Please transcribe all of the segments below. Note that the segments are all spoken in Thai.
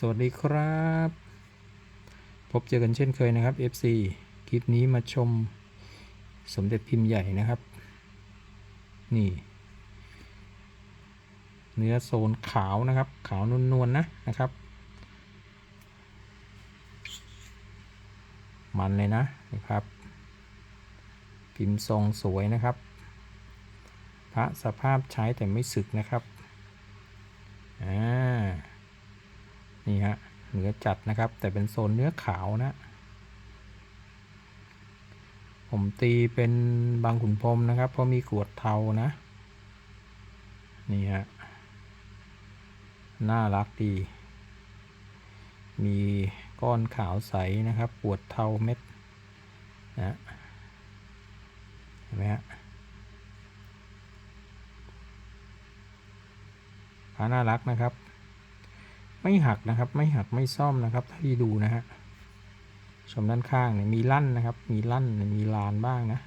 สวัสดีครับ พบเจอกันเช่นเคยนะครับ FC คลิปนี้มาชมสมเด็จพิมพ์ใหญ่นะครับ นี่ เนื้อโซนขาวนะครับ ขาวนวลๆนะนะครับ มันเลยนะนะครับ พิมพ์ทรงสวยนะครับ พระสภาพใช้แต่ไม่สึกนะครับอ่า นี่ฮะเนื้อจัดนะครับ แต่เป็นโซนเนื้อขาวนะผมตีเป็นบางขุนพรมนะครับเพราะมีกวดเทานะ นี่ฮะน่ารักดี มีก้อนขาวใสนะครับปวดเทาเม็ดนะเห็นไหมฮะพาน่ารักนะครับ ไม่หักนะครับ ไม่หักไม่ซ่อมนะครับที่ดูนะฮะชมด้านข้างเนี่ยมีลั่นนะครับ มีลั่นมีลานบ้างนะ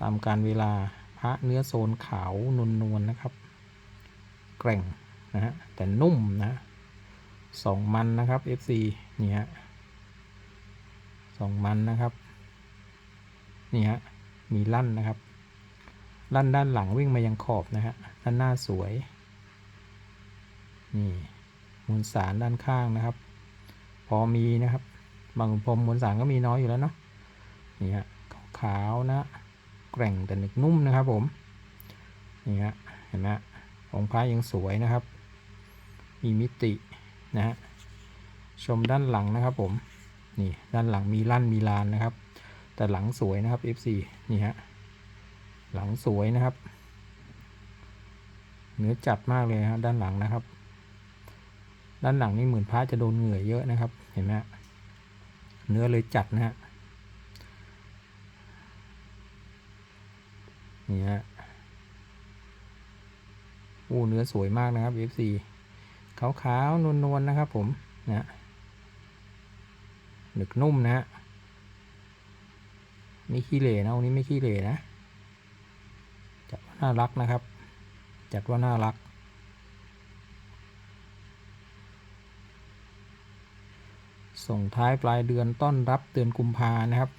ตามการเวลาพระเนื้อโซนขาวนวลนวลนะครับ แกร่งนะฮะแต่นุ่มนะสองมันนะครับ FC นี่ฮะสองมันนะครับนี่ฮะมีลั่นนะครับ ลั่นด้านหลังวิ่งมายังขอบนะฮะด้านหน้าสวยนี่ มวลสารด้านข้างนะครับ พอมีนะครับ บางพรมมวลสารก็มีน้อยอยู่แล้วเนาะนี่ฮะขาวนะแกร่งแต่หนึกนุ่มนะครับผมนี่ฮะเห็นไหมองค์พระยังสวยนะครับ มีมิตินะฮะชมด้านหลังนะครับผมนี่ด้านหลังมีลั่นมีลานนะครับ แต่หลังสวยนะครับ F4 นี่ฮะหลังสวยนะครับ เนื้อจัดมากเลยฮะด้านหลังนะครับ ด้านหลังนี่เหมือนพระจะโดนเหงื่อเยอะนะครับ เห็นไหมเนื้อเลยจัดนะฮะนี่ฮะอู้เนื้อสวยมากนะครับ FC ขาวขาวๆนวลๆนะครับ ผมนะหนึกนุ่มนะฮะไม่ขี้เหร่นะองค์นี้ไม่ขี้เหร่นะจัดว่าน่ารักนะครับ จัดว่าน่ารัก ส่งท้ายปลายเดือนต้อนรับเดือนกุมภานะครับ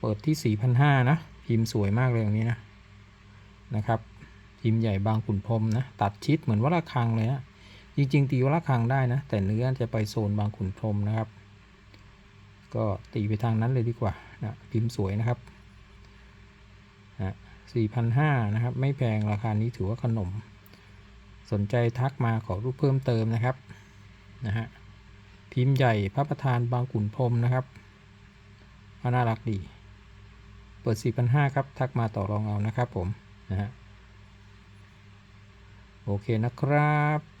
เปิดที่ 4,500 นะ พิมพ์สวยมากเลยอย่างนี้นะ นะครับ พิมพ์ใหญ่บางขุนพรมนะ ตัดชิดเหมือนวัดระฆังเลยนะจริงๆตีวัดระฆังได้นะ แต่เนื้อจะไปโซนบางขุนพรมนะครับ ก็ตีไปทางนั้นเลยดีกว่านะพิมพ์สวยนะครับนะ4,500 นะครับ ไม่แพงราคานี้ถือว่าขนม สนใจทักมาขอรูปเพิ่มเติมนะครับนะฮะ พิมใหญ่พระประธานบางขุนพรมนะครับก็น่ารักดี เปิด 4,500 ครับ ทักมาต่อรองเอานะครับผม นะฮะ โอเคนะครับ